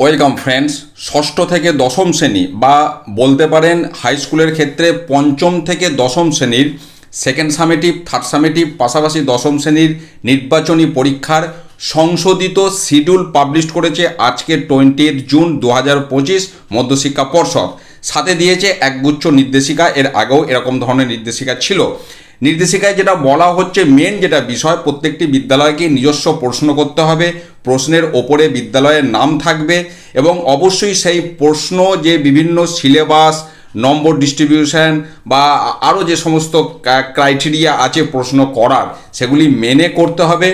Welcome friends, ষষ্ঠ থেকে দশম শ্রেণি বা বলতে পারেন হাই স্কুলের ক্ষেত্রে পঞ্চম থেকে দশম শ্রেণির সেকেন্ড সামেটিভ থার্ড সামেটিভ পাশাপাশি দশম শ্রেণির নির্বাচনী পরীক্ষার সংশোধিত শিডিউল পাবলিশ করেছে আজকে টোয়েন্টি জুন দু হাজার পঁচিশ মধ্যশিক্ষা পর্ষদ। সাথে দিয়েছে একগুচ্ছ নির্দেশিকা, এর আগেও এরকম ধরনের নির্দেশিকা ছিল। নির্দেশিকায় যেটা বলা হচ্ছে মেন যেটা বিষয়, প্রত্যেকটি বিদ্যালয়কে নিজস্ব প্রশ্ন করতে হবে। প্রশ্নের ওপরে বিদ্যালয়ের নাম থাকবে এবং অবশ্যই সেই প্রশ্ন যে বিভিন্ন সিলেবাস, নম্বর ডিস্ট্রিবিউশন বা আরও যে সমস্ত ক্রাইটেরিয়া আছে প্রশ্ন করার, সেগুলি মেনে করতে হবে।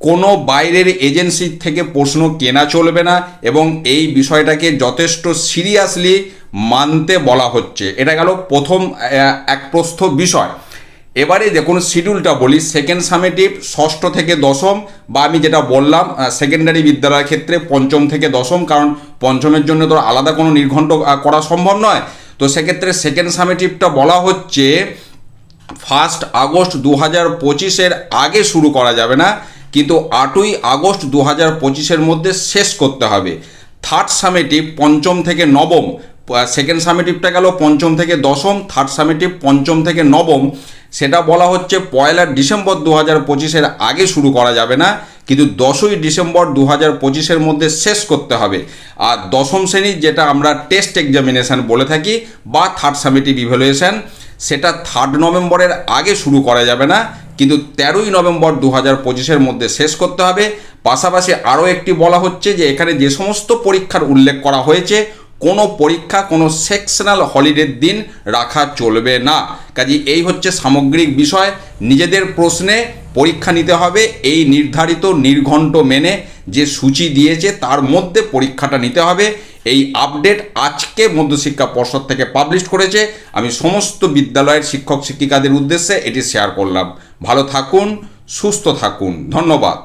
কোনো বাইরের এজেন্সি থেকে প্রশ্ন কেনা চলবে না এবং এই বিষয়টাকে যথেষ্ট সিরিয়াসলি মানতে বলা হচ্ছে। এটা গেল প্রথম এক প্রস্থ বিষয়। এবারে দেখুন শিডিউলটা বলি সেকেন্ড সামেটিভ ষষ্ঠ থেকে দশম, বা আমি যেটা বললাম সেকেন্ডারি বিদ্যালয়ের ক্ষেত্রে পঞ্চম থেকে দশম, কারণ পঞ্চমের জন্য তো আলাদা কোনো নির্ঘণ্ট করা সম্ভব নয়। তো সেক্ষেত্রে সেকেন্ড সামেটিভটা বলা হচ্ছে ফার্স্ট আগস্ট দু হাজার পঁচিশের আগে শুরু করা যাবে না, কিন্তু আটই আগস্ট দু হাজার পঁচিশের মধ্যে শেষ করতে হবে। থার্ড সামেটিভ পঞ্চম থেকে নবম সেকেন্ড সামেটিভটা গেল পঞ্চম থেকে দশম থার্ড সামেটিভ পঞ্চম থেকে নবম। সেটা বলা হচ্ছে পয়লা ডিসেম্বর দু হাজার পঁচিশের আগে শুরু করা যাবে না, কিন্তু দশই ডিসেম্বর দু হাজার পঁচিশের মধ্যে শেষ করতে হবে। আর দশম শ্রেণির যেটা আমরা টেস্ট এক্সামিনেশন বলে থাকি, বা থার্ড সামেটিভ ইভ্যালুয়েশন সেটা থার্ড নভেম্বরের আগে শুরু করা যাবে না, কিন্তু তেরোই নভেম্বর দু হাজার পঁচিশের মধ্যে শেষ করতে হবে। পাশাপাশি আরও একটি বলা হচ্ছে যে, এখানে যে সমস্ত পরীক্ষার উল্লেখ করা হয়েছে কোনো পরীক্ষা, কোনো সেকশনাল হলিডের দিন রাখা চলবে না। কাজে এই হচ্ছে সামগ্রিক বিষয়। নিজেদের প্রশ্নে পরীক্ষা নিতে হবে, এই নির্ধারিত নির্ঘণ্ট মেনে যে সূচি দিয়েছে তার মধ্যে পরীক্ষাটা নিতে হবে। এই আপডেট আজকে মধ্যশিক্ষা পর্ষদ থেকে পাবলিশ করেছে। আমি সমস্ত বিদ্যালয়ের শিক্ষক শিক্ষিকাদের উদ্দেশ্যে এটি শেয়ার করলাম। ভালো থাকুন, সুস্থ থাকুন। ধন্যবাদ।